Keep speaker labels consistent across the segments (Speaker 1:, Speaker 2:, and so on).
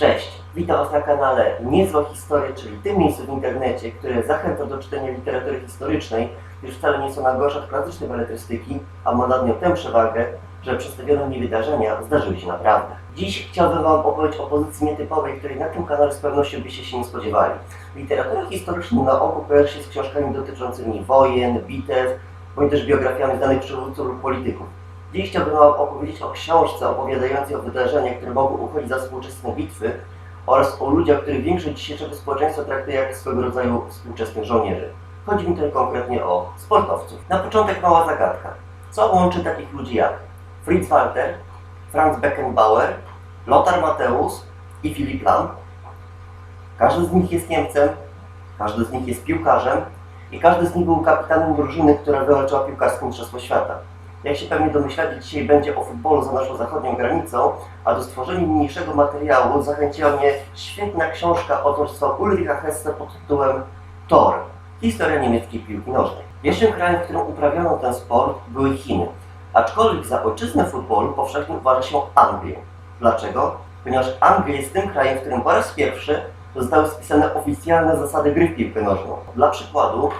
Speaker 1: Cześć, witam Was na kanale Niezła Historia, czyli tym miejscu w internecie, które zachęca do czytania literatury historycznej, gdyż wcale nie są najgorsza od klasycznej beletrystyki, a ma nad nią tę przewagę, że przedstawione mi wydarzenia zdarzyły się naprawdę. Dziś chciałbym Wam opowiedzieć o pozycji nietypowej, której na tym kanale z pewnością byście się nie spodziewali. Literatura historyczna na oko kojarzy się z książkami dotyczącymi wojen, bitew, bądź też biografiami znanych przywódców lub polityków. Dziś chciałbym opowiedzieć o książce opowiadającej o wydarzeniach, które mogą uchodzić za współczesne bitwy oraz o ludziach, których większość dzisiejszego społeczeństwa traktuje jak swego rodzaju współczesnych żołnierzy. Chodzi mi tutaj konkretnie o sportowców. Na początek mała zagadka. Co łączy takich ludzi jak Fritz Walter, Franz Beckenbauer, Lothar Matthäus i Philipp Lahm? Każdy z nich jest Niemcem, każdy z nich jest piłkarzem i każdy z nich był kapitanem drużyny, która wywalczyła piłkarskie mistrzostwo świata. Jak się pewnie domyślacie, dzisiaj będzie o futbolu za naszą zachodnią granicą, a do stworzenia niniejszego materiału zachęciła mnie świetna książka autorstwa Ulricha Hesse pod tytułem Tor. Historia niemieckiej piłki nożnej. Pierwszym krajem, w którym uprawiano ten sport były Chiny. Aczkolwiek za ojczyznę futbolu powszechnie uważa się Anglię. Dlaczego? Ponieważ Anglia jest tym krajem, w którym po raz pierwszy zostały spisane oficjalne zasady gry w piłkę nożną. Dla przykładu,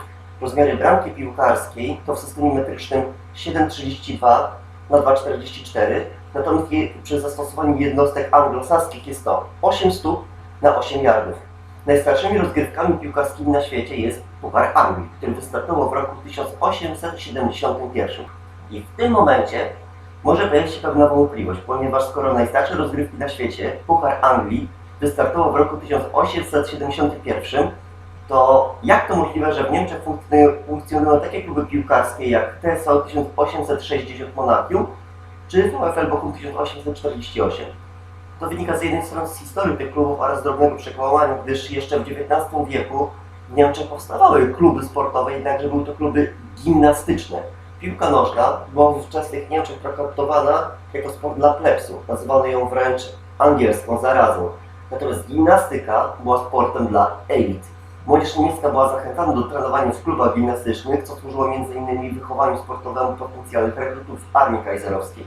Speaker 1: rozmiary bramki piłkarskiej to w systemie metrycznym 7,32 na 2,44, natomiast przy zastosowaniu jednostek anglosaskich jest to 8 stóp na 8 yardów. Najstarszymi rozgrywkami piłkarskimi na świecie jest Puchar Anglii, który wystartował w roku 1871. I w tym momencie może pojawić się pewna wątpliwość, ponieważ skoro najstarsze rozgrywki na świecie, Puchar Anglii, wystartował w roku 1871, to jak to możliwe, że w Niemczech funkcjonują, funkcjonują takie kluby piłkarskie jak TSV 1860 Monachium czy VfL Bochum 1848? To wynika z jednej strony z historii tych klubów oraz drobnego przekłamania, gdyż jeszcze w XIX wieku w Niemczech powstawały kluby sportowe, jednakże były to kluby gimnastyczne. Piłka nożna była w Niemczech traktowana jako sport dla plebsów. Nazywano ją wręcz angielską zarazą. Natomiast gimnastyka była sportem dla elit. Młodzież niemiecka była zachęcana do trenowania w klubach gimnastycznych, co służyło m.in. wychowaniu sportowemu potencjalnych rekrutów w armii kaiserowskiej.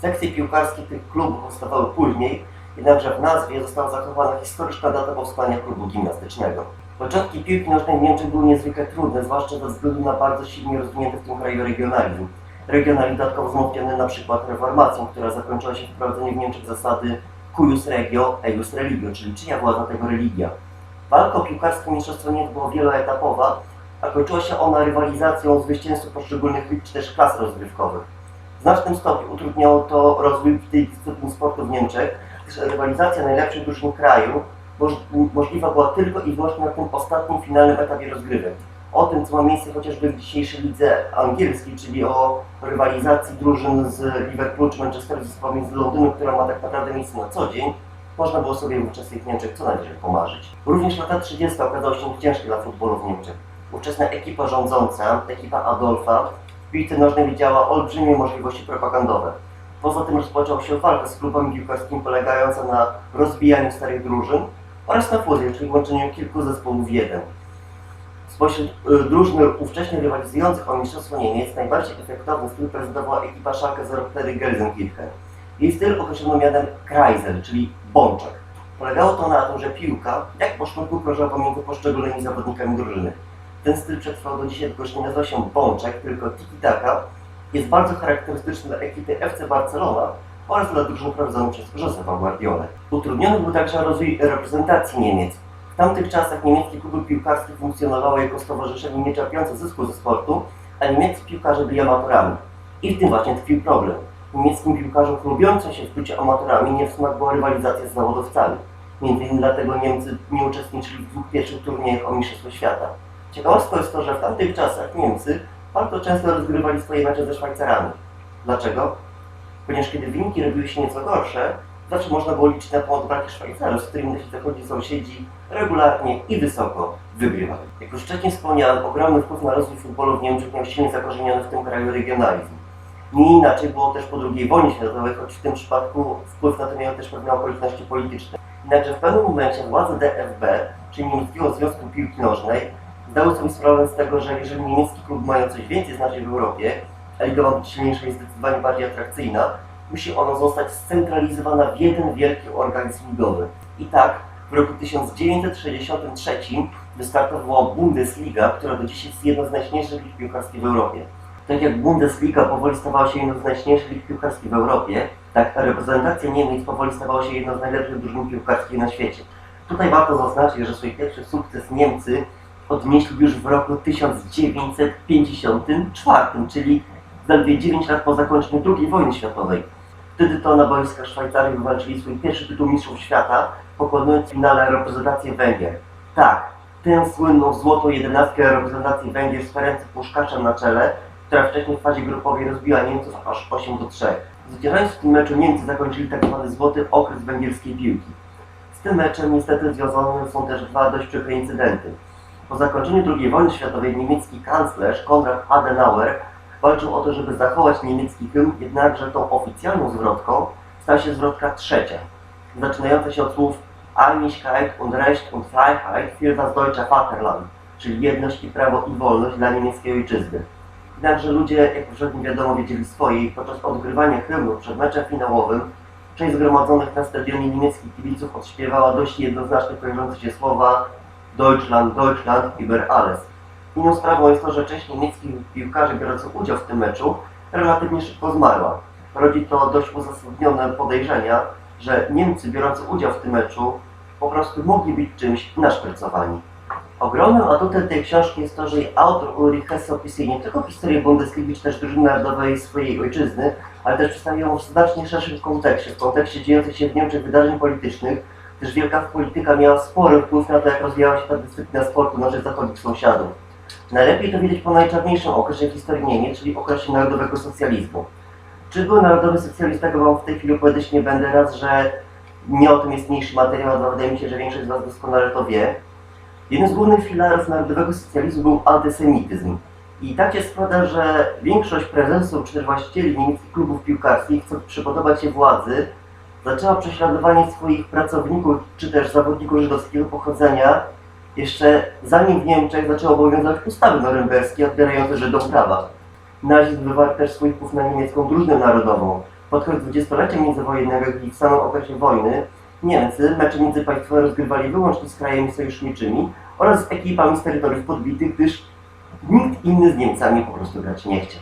Speaker 1: Sekcje piłkarskie tych klubów powstawały później, jednakże w nazwie została zachowana historyczna data powstania klubu gimnastycznego. Początki piłki nożnej w Niemczech były niezwykle trudne, zwłaszcza ze względu na bardzo silnie rozwinięty w tym kraju regionalizm. Regionalizm dodatkowo wzmocniony na przykład reformacją, która zakończyła się wprowadzeniem w Niemczech zasady cuius regio, eius religio, czyli czyja była za tego religia. Walka o piłkarskie mistrzostwo Niemiec była wieloetapowa, a kończyła się ona rywalizacją zwycięzców poszczególnych lig czy też klas rozgrywkowych. W znacznym stopniu utrudniało to rozwój tej dyscypliny sportu w Niemczech, gdyż rywalizacja najlepszych drużyn kraju moż- możliwa była tylko i wyłącznie na tym ostatnim, finalnym etapie rozgrywek. O tym, co ma miejsce chociażby w dzisiejszej lidze angielskiej, czyli o rywalizacji drużyn z Liverpool czy Manchester z z Londynu, która ma tak naprawdę miejsce na co dzień, można było sobie w ówczesnych Niemczech co najwyżej pomarzyć. Również lata 30. okazały się ciężkie dla futbolu w Niemczech. Ówczesna ekipa rządząca, ekipa Adolfa, w piłce nożnej widziała olbrzymie możliwości propagandowe. Poza tym rozpoczęła się walka z klubami piłkarskimi polegająca na rozbijaniu starych drużyn oraz na fuzji, czyli łączeniu kilku zespołów w jeden. Spośród y, drużyn ówcześnie rywalizujących o mistrzostwo Niemiec najbardziej efektowny styl prezentowała ekipa Schalke 04 Gelsenkirchen. Jej styl określono mianem Kreisel, czyli bączek. Polegało to na tym, że piłka, jak po sznurku, krążyła pomiędzy poszczególnymi zawodnikami drużyny. Ten styl przetrwał do dzisiaj, tylko nie nazywa się bączek, tylko tiki-taka. Jest bardzo charakterystyczny dla ekipy FC Barcelona oraz dla drużyn prowadzonych przez Josefa Guardiolę. Utrudniony był także rozwój reprezentacji Niemiec. W tamtych czasach niemieckie kluby piłkarskie funkcjonowały jako stowarzyszenie nie czerpiące zysku ze sportu, a niemieccy piłkarze byli amatorami. I w tym właśnie tkwił problem. Niemieckim piłkarzom lubiącym się w byciu amatorami nie w smak była rywalizacja z zawodowcami. Między innymi dlatego Niemcy nie uczestniczyli w dwóch pierwszych turniejach o Mistrzostwo Świata. Ciekawostką jest to, że w tamtych czasach Niemcy bardzo często rozgrywali swoje mecze ze Szwajcarami. Dlaczego? Ponieważ kiedy wyniki robiły się nieco gorsze, zawsze można było liczyć na pomoc braci Szwajcarów, z którymi nasi zachodni sąsiedzi regularnie i wysoko wygrywali. Jak już wcześniej wspomniałem, ogromny wpływ na rozwój futbolu w Niemczech miał silnie zakorzeniony w tym kraju regionalizm. Nie inaczej było też po II wojnie światowej, choć w tym przypadku wpływ na to miały też pewne okoliczności polityczne. Jednakże w pewnym momencie władze DFB, czyli Niemieckiego Związku Piłki Nożnej, zdały sobie sprawę z tego, że jeżeli niemiecki klub mają coś więcej znaczyć w Europie, a liga ma być silniejsza i zdecydowanie bardziej atrakcyjna, musi ona zostać scentralizowana w jeden wielki organizm ligowy. I tak w roku 1963 wystartowała Bundesliga, która do dziś jest jedną z najśmieszniejszych lig piłkarskich w Europie. Tak jak Bundesliga powoli stawała się jedną z najśmieszniejszych lig piłkarskich w Europie, tak reprezentacja Niemiec powoli stawała się jedną z najlepszych drużyn piłkarskich na świecie. Tutaj warto zaznaczyć, że swój pierwszy sukces Niemcy odnieśli już w roku 1954, czyli zaledwie 9 lat po zakończeniu II wojny światowej. Wtedy to na boiskach Szwajcarii wywalczyli swój pierwszy tytuł mistrzów świata, pokonując w finale reprezentację Węgier. Tak, tę słynną złotą jedenastkę reprezentacji Węgier z Ferencem Puszkaczem na czele, która wcześniej w fazie grupowej rozbiła Niemców aż 8 do 3. Zwyciężając w tym meczu Niemcy zakończyli tak zwany złoty okres węgierskiej piłki. Z tym meczem niestety związane są też dwa dość przykre incydenty. Po zakończeniu II wojny światowej niemiecki kanclerz Konrad Adenauer walczył o to, żeby zachować niemiecki hymn, jednakże tą oficjalną zwrotką stała się zwrotka trzecia, zaczynająca się od słów Einigkeit und Recht und Freiheit für das deutsche Vaterland, czyli jedność i prawo i wolność dla niemieckiej ojczyzny. Jednakże ludzie, jak powszechnie wiadomo, wiedzieli swoje i podczas odgrywania hymnu przed meczem finałowym część zgromadzonych na stadionie niemieckich kibiców odśpiewała dość jednoznacznie kojarzące się słowa Deutschland, Deutschland, über alles. Inną sprawą jest to, że część niemieckich piłkarzy biorących udział w tym meczu relatywnie szybko zmarła. Rodzi to dość uzasadnione podejrzenia, że Niemcy biorący udział w tym meczu po prostu mogli być czymś naszpercowani. Ogromnym atutem tej książki jest to, że jej autor Ulrich Hesse opisuje nie tylko historię Bundesligi czy też drużyny narodowej swojej ojczyzny, ale też przedstawia ją w znacznie szerszym kontekście, w kontekście dziejących się w Niemczech wydarzeń politycznych, gdyż wielka polityka miała spory wpływ na to, jak rozwijała się ta dyscyplina sportu naszych zachodnich sąsiadów. Najlepiej to widać po najczarniejszym okresie historii Niemiec, czyli okresie narodowego socjalizmu. Czy był narodowy socjalizm, tego Wam w tej chwili opowiadać nie będę, raz, że nie o tym jest mniejszy materiał, a dwa, wydaje mi się, że większość z Was doskonale to wie. Jednym z głównych filarów narodowego socjalizmu był antysemityzm. I tak się składa, że większość prezesów czy właścicieli niemieckich klubów piłkarskich, chcąc przypodobać się władzy, zaczęła prześladowanie swoich pracowników czy też zawodników żydowskiego pochodzenia jeszcze zanim w Niemczech zaczęły obowiązywać ustawy norymberskie odbierające Żydom prawa. Nazizm wywarł też swój wpływ na niemiecką drużynę narodową. Pod koniec dwudziestolecia międzywojennego i w samym okresie wojny Niemcy mecze międzypaństwowe rozgrywali wyłącznie z krajami sojuszniczymi oraz z ekipami z terytoriów podbitych, gdyż nikt inny z Niemcami po prostu grać nie chciał.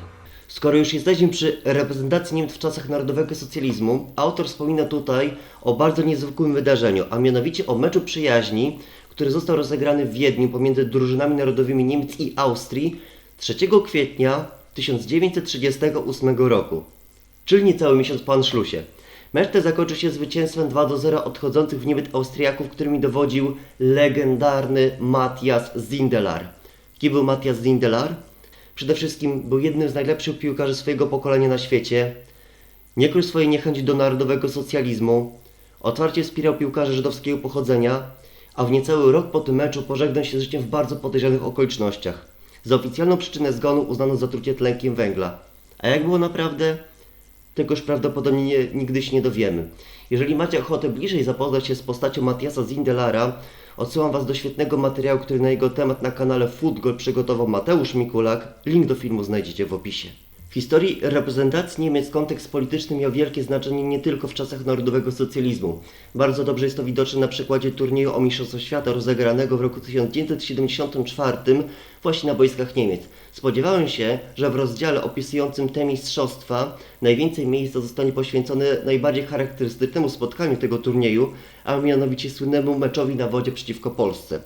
Speaker 2: Skoro już jesteśmy przy reprezentacji Niemiec w czasach narodowego socjalizmu, autor wspomina tutaj o bardzo niezwykłym wydarzeniu, a mianowicie o meczu przyjaźni, który został rozegrany w Wiedniu pomiędzy drużynami narodowymi Niemiec i Austrii 3 kwietnia 1938 roku, czyli niecały miesiąc po Anschlussie. Mecz ten zakończył się zwycięstwem 2 do 0 odchodzących w Niemiec Austriaków, którymi dowodził legendarny Matthias Zindelar. Kim był Matthias Zindelar? Przede wszystkim był jednym z najlepszych piłkarzy swojego pokolenia na świecie. Nie krył swojej niechęci do narodowego socjalizmu. Otwarcie wspierał piłkarzy żydowskiego pochodzenia, a w niecały rok po tym meczu pożegnał się z życiem w bardzo podejrzanych okolicznościach. Za oficjalną przyczynę zgonu uznano zatrucie tlenkiem węgla. A jak było naprawdę? Tegoż prawdopodobnie nie, nigdy się nie dowiemy. Jeżeli macie ochotę bliżej zapoznać się z postacią Matiasa Zindelara, odsyłam Was do świetnego materiału, który na jego temat na kanale Footgol przygotował Mateusz Mikulak. Link do filmu znajdziecie w opisie. W historii reprezentacji Niemiec kontekst polityczny miał wielkie znaczenie nie tylko w czasach narodowego socjalizmu. Bardzo dobrze jest to widoczne na przykładzie turnieju o Mistrzostwo Świata rozegranego w roku 1974 właśnie na boiskach Niemiec. Spodziewałem się, że w rozdziale opisującym te mistrzostwa najwięcej miejsca zostanie poświęcone najbardziej charakterystycznemu spotkaniu tego turnieju, a mianowicie słynnemu meczowi na wodzie przeciwko Polsce.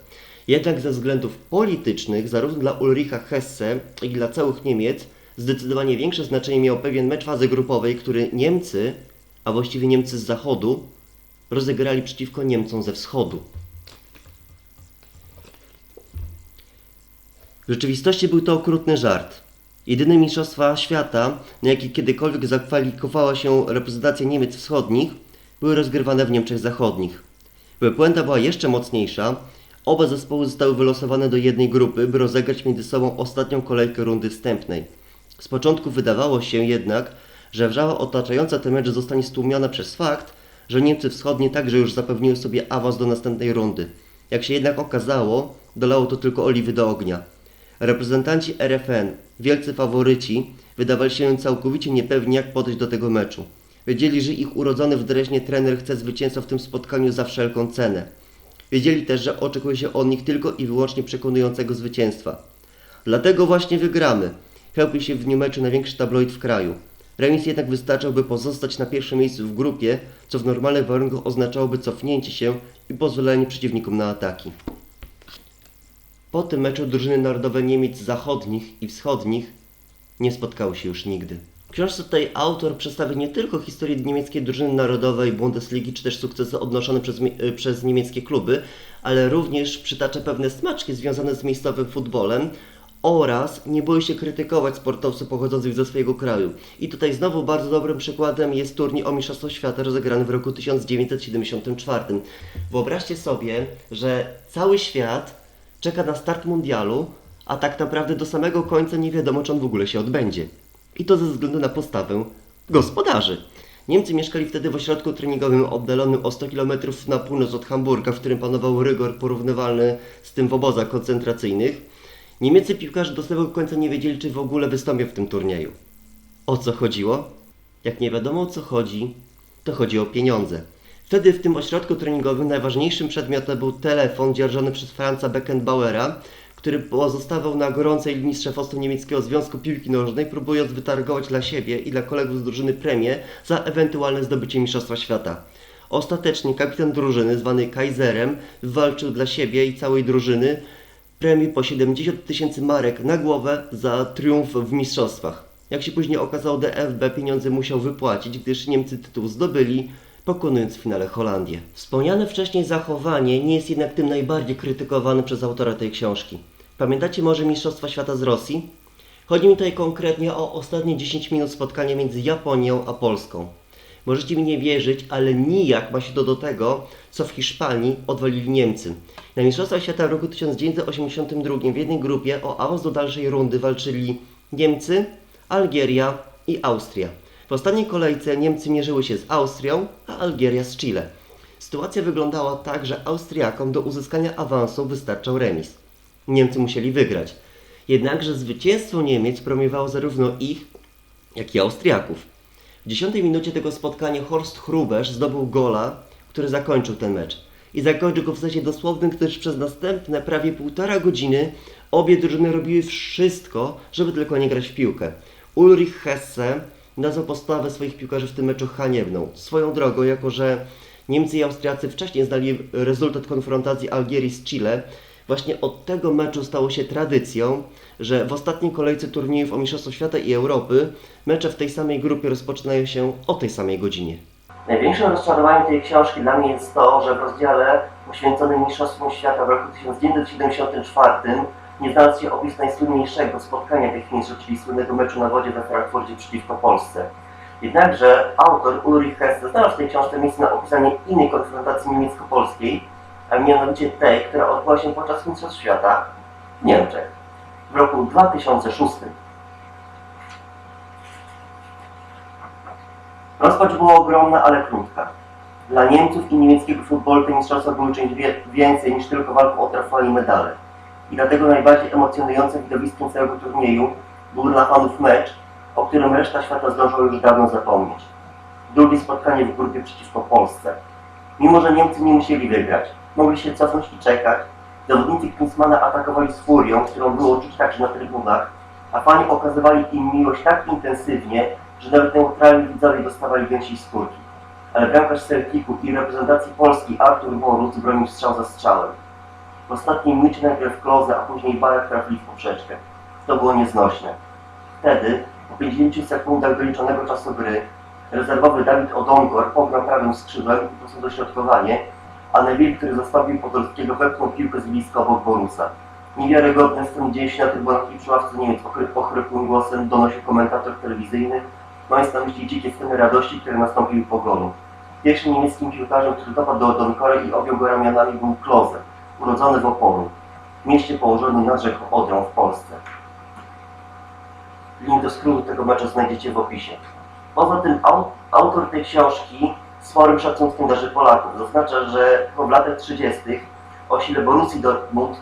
Speaker 2: Jednak ze względów politycznych, zarówno dla Ulricha Hesse, jak i dla całych Niemiec, zdecydowanie większe znaczenie miał pewien mecz fazy grupowej, który Niemcy, a właściwie Niemcy z zachodu, rozegrali przeciwko Niemcom ze wschodu. W rzeczywistości był to okrutny żart. Jedyne mistrzostwa świata, na jakie kiedykolwiek zakwalifikowała się reprezentacja Niemiec wschodnich, były rozgrywane w Niemczech zachodnich. By puenta była jeszcze mocniejsza, oba zespoły zostały wylosowane do jednej grupy, by rozegrać między sobą ostatnią kolejkę rundy wstępnej. Z początku wydawało się jednak, że wrzawa otaczająca ten mecz zostanie stłumiona przez fakt, że Niemcy wschodnie także już zapewniły sobie awans do następnej rundy. Jak się jednak okazało, dolało to tylko oliwy do ognia. Reprezentanci RFN, wielcy faworyci, wydawali się całkowicie niepewni jak podejść do tego meczu. Wiedzieli, że ich urodzony w Dreźnie trener chce zwycięstwa w tym spotkaniu za wszelką cenę. Wiedzieli też, że oczekuje się od nich tylko i wyłącznie przekonującego zwycięstwa. Dlatego właśnie wygramy. Chełpił się w dniu meczu największy tabloid w kraju. Remis jednak wystarczał, by pozostać na pierwszym miejscu w grupie, co w normalnych warunkach oznaczałoby cofnięcie się i pozwolenie przeciwnikom na ataki. Po tym meczu drużyny narodowe Niemiec zachodnich i wschodnich nie spotkały się już nigdy. W książce tej autor przedstawia nie tylko historię niemieckiej drużyny narodowej Bundesligi, czy też sukcesy odnoszone przez, przez niemieckie kluby, ale również przytacza pewne smaczki związane z miejscowym futbolem oraz nie boi się krytykować sportowców pochodzących ze swojego kraju. I tutaj znowu bardzo dobrym przykładem jest turniej o Mistrzostwo Świata rozegrany w roku 1974. Wyobraźcie sobie, że cały świat czeka na start mundialu, a tak naprawdę do samego końca nie wiadomo, czy on w ogóle się odbędzie. I to ze względu na postawę gospodarzy. Niemcy mieszkali wtedy w ośrodku treningowym oddalonym o 100 km na północ od Hamburga, w którym panował rygor porównywalny z tym w obozach koncentracyjnych. Niemieccy piłkarze do samego końca nie wiedzieli, czy w ogóle wystąpią w tym turnieju. O co chodziło? Jak nie wiadomo o co chodzi, to chodzi o pieniądze. Wtedy w tym ośrodku treningowym najważniejszym przedmiotem był telefon dzierżony przez Franza Beckenbauera, który pozostawał na gorącej linii z szefostwem niemieckiego Związku Piłki Nożnej, próbując wytargować dla siebie i dla kolegów z drużyny premię za ewentualne zdobycie Mistrzostwa Świata. Ostatecznie kapitan drużyny, zwany Kaiserem, walczył dla siebie i całej drużyny premię po 70 tysięcy marek na głowę za triumf w mistrzostwach. Jak się później okazało, DFB pieniądze musiał wypłacić, gdyż Niemcy tytuł zdobyli, pokonując w finale Holandię. Wspomniane wcześniej zachowanie nie jest jednak tym najbardziej krytykowanym przez autora tej książki. Pamiętacie może Mistrzostwa Świata z Rosji? Chodzi mi tutaj konkretnie o ostatnie 10 minut spotkania między Japonią a Polską. Możecie mi nie wierzyć, ale nijak ma się to do tego, co w Hiszpanii odwalili Niemcy. Na Mistrzostwach Świata w roku 1982 w jednej grupie o awans do dalszej rundy walczyli Niemcy, Algieria i Austria. W ostatniej kolejce Niemcy mierzyły się z Austrią, a Algieria z Chile. Sytuacja wyglądała tak, że Austriakom do uzyskania awansu wystarczał remis. Niemcy musieli wygrać. Jednakże zwycięstwo Niemiec premiowało zarówno ich, jak i Austriaków. W dziesiątej minucie tego spotkania Horst Hrubesch zdobył gola, który zakończył ten mecz. I zakończył go w sensie dosłownym, gdyż przez następne prawie półtora godziny obie drużyny robiły wszystko, żeby tylko nie grać w piłkę. Ulrich Hesse nazwał postawę swoich piłkarzy w tym meczu haniebną. Swoją drogą, jako że Niemcy i Austriacy wcześniej znali rezultat konfrontacji Algierii z Chile, właśnie od tego meczu stało się tradycją, że w ostatniej kolejce turniejów o Mistrzostwo Świata i Europy mecze w tej samej grupie rozpoczynają się o tej samej godzinie.
Speaker 1: Największym rozczarowaniem tej książki dla mnie jest to, że w rozdziale poświęconym Mistrzostwom Świata w roku 1974 nie znalazł się opis najsłynniejszego spotkania tych mistrzów, czyli słynnego meczu na wodzie we Frankfurcie przeciwko Polsce. Jednakże autor Ulrich Hesse znalazł w tej książce miejsce na opisanie innej konfrontacji niemiecko-polskiej, a mianowicie tej, która odbyła się podczas Mistrzostw Świata w Niemczech w roku 2006. Rozpacz była ogromna, ale krótka. Dla Niemców i niemieckiego futbolu te mistrzostwa były czymś więcej niż tylko walką o trofea i medale. I dlatego najbardziej emocjonującym widowiskiem całego turnieju był dla fanów mecz, o którym reszta świata zdążyła już dawno zapomnieć. Drugie spotkanie w grupie przeciwko Polsce. Mimo, że Niemcy nie musieli wygrać, mogli się cofnąć i czekać, zawodnicy Klinsmana atakowali z furią, którą było czuć także na trybunach, a fani okazywali im miłość tak intensywnie, że nawet neutralni widzowie dostawali gęsiej skórki. Ale bramkarz Celticu i reprezentacji Polski Artur Boruc bronił strzał za strzałem. W ostatniej minucie najpierw Klose, a później Barak trafili w poprzeczkę. To było nieznośne. Wtedy, po 50 sekundach doliczonego czasu gry, rezerwowy Dawid Odongor pograł prawym skrzydłem i posunął dośrodkowanie, a Neville, który zastąpił Podolskiego, wepchnął piłkę z bliska obok Borusa. Niewiarygodne sceny dzieje się na trybunach i przy Niemiec ochry- ochrypłym głosem donosił komentator telewizyjny, mając na myśli dzikie sceny radości, które nastąpiły po golu. Pierwszym niemieckim piłkarzem, który dopadł do Donkora i objął go ramionami był Klose, urodzony w Opolu, mieście położonym nad rzeką Odrą w Polsce. Link do skrótu tego meczu znajdziecie w opisie. Poza tym au- autor tej książki sporym szacunkiem darzy Polaków. Zaznacza, że w latach 30. o sile Borussii Dortmund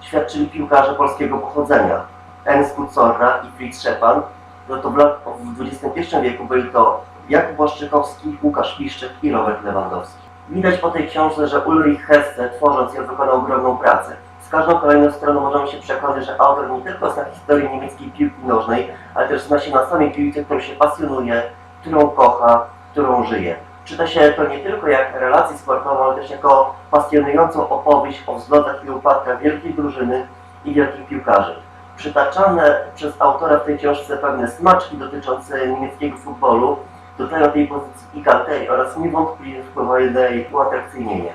Speaker 1: świadczyli piłkarze polskiego pochodzenia. Ernst Kucorra i Fritz Szczepan. No to w, lat, w XXI wieku byli to Jakub Błaszczykowski, Łukasz Piszczyk i Robert Lewandowski. Widać po tej książce, że Ulrich Hesse, tworząc ją, wykonał ogromną pracę. Z każdą kolejną stroną możemy się przekonać, że autor nie tylko zna historię niemieckiej piłki nożnej, ale też zna się na samej piłce, którą się pasjonuje, którą kocha, którą żyje. Czyta się to nie tylko jak relację sportową, ale też jako pasjonującą opowieść o wzlotach i upadkach wielkiej drużyny i wielkich piłkarzy. Przytaczane przez autora w tej książce pewne smaczki dotyczące niemieckiego futbolu dodają tej pozycji pikanterii oraz niewątpliwie wpływają na jej uatrakcyjnienie.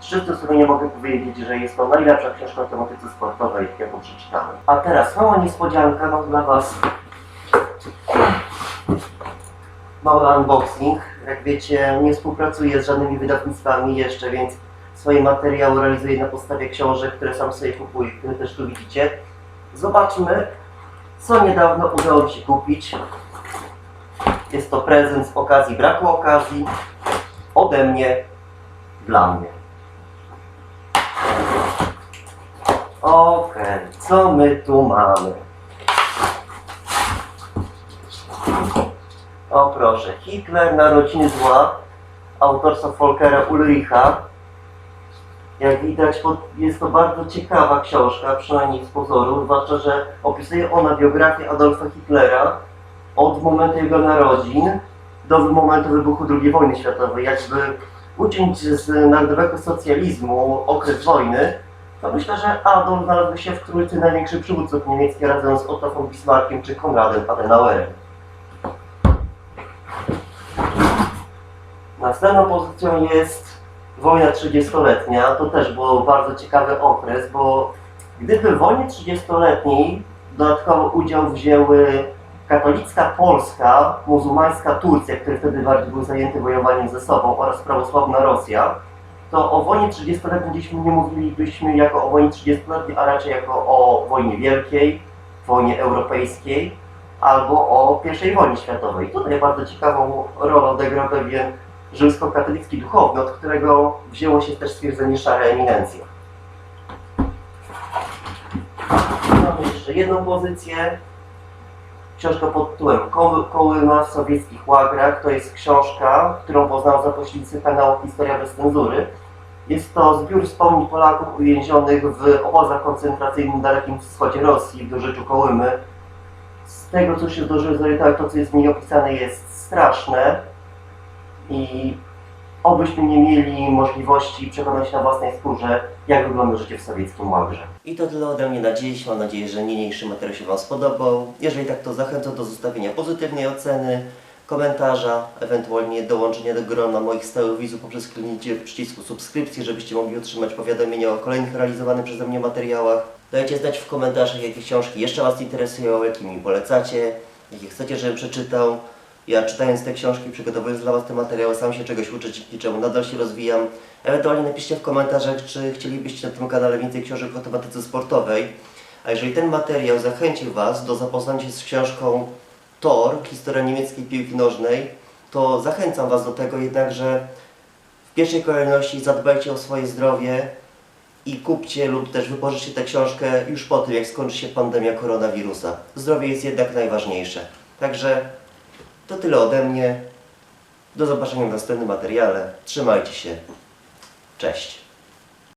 Speaker 1: Z czystym sumieniem mogę powiedzieć, że jest to najlepsza książka o tematyce sportowej, jaką przeczytałem. A teraz mała niespodzianka, mam dla Was mały unboxing. Jak wiecie, nie współpracuję z żadnymi wydawnictwami jeszcze, więc swoje materiały realizuję na podstawie książek, które sam sobie kupuję, które też tu widzicie. Zobaczmy, co niedawno udało mi się kupić. Jest to prezent z okazji braku okazji ode mnie dla mnie. Okej, co my tu mamy? O proszę, Hitler, Narodziny Zła, autorstwa Volkera Ulricha. Jak widać, jest to bardzo ciekawa książka, przynajmniej z pozoru, zwłaszcza, że opisuje ona biografię Adolfa Hitlera od momentu jego narodzin do momentu wybuchu II wojny światowej. Jakby uciąć z narodowego socjalizmu okres wojny, to myślę, że Adolf znalazł się w trójce największych przywódców niemieckich razem z Otto von Bismarckiem czy Konradem Adenauerem. Następną pozycją jest wojna 30-letnia. To też był bardzo ciekawy okres, bo gdyby w wojnie 30-letniej dodatkowo udział wzięły katolicka Polska, muzułmańska Turcja, które wtedy bardziej były zajęte wojowaniem ze sobą oraz prawosławna Rosja, to o wojnie 30-letniej dziś nie mówilibyśmy jako o wojnie 30-letniej, a raczej jako o wojnie wielkiej, wojnie europejskiej albo o I wojnie światowej. Tutaj bardzo ciekawą rolę odegrał pewien rzymskokatolicki duchowny, od którego wzięło się też stwierdzenie szare eminencje. Mamy jeszcze jedną pozycję. Książka pod tytułem Koły- Kołyma w sowieckich łagrach. To jest książka, którą poznałem za pośrednictwem kanału Historia bez cenzury. Jest to zbiór wspomnień Polaków uwięzionych w obozach koncentracyjnym na Dalekim Wschodzie Rosji, w dorzeczu Kołymy. Z tego, co się zdążyłem zorientować, to, co jest w niej opisane, jest straszne i obyśmy nie mieli możliwości przekonać na własnej skórze, jak wygląda życie w sowieckim łagrze. I to tyle ode mnie na dziś. Mam nadzieję, że niniejszy materiał się Wam spodobał. Jeżeli tak, to zachęcam do zostawienia pozytywnej oceny, komentarza, ewentualnie dołączenia do grona moich stałych widzów poprzez kliknięcie przycisku subskrypcji, żebyście mogli otrzymać powiadomienia o kolejnych realizowanych przeze mnie materiałach. Dajcie znać w komentarzach, jakie książki jeszcze Was interesują, jakie mi polecacie, jakie chcecie, żebym przeczytał. Ja czytając te książki, przygotowując dla Was te materiały, sam się czegoś uczę, dzięki czemu nadal się rozwijam. Ewentualnie napiszcie w komentarzach, czy chcielibyście na tym kanale więcej książek o tematyce sportowej. A jeżeli ten materiał zachęcił Was do zapoznania się z książką Tor, historia niemieckiej piłki nożnej, to zachęcam Was do tego jednakże w pierwszej kolejności zadbajcie o swoje zdrowie i kupcie lub też wypożyczcie tę książkę już po tym, jak skończy się pandemia koronawirusa. Zdrowie jest jednak najważniejsze. Także to tyle ode mnie. Do zobaczenia w następnym materiale. Trzymajcie się. Cześć.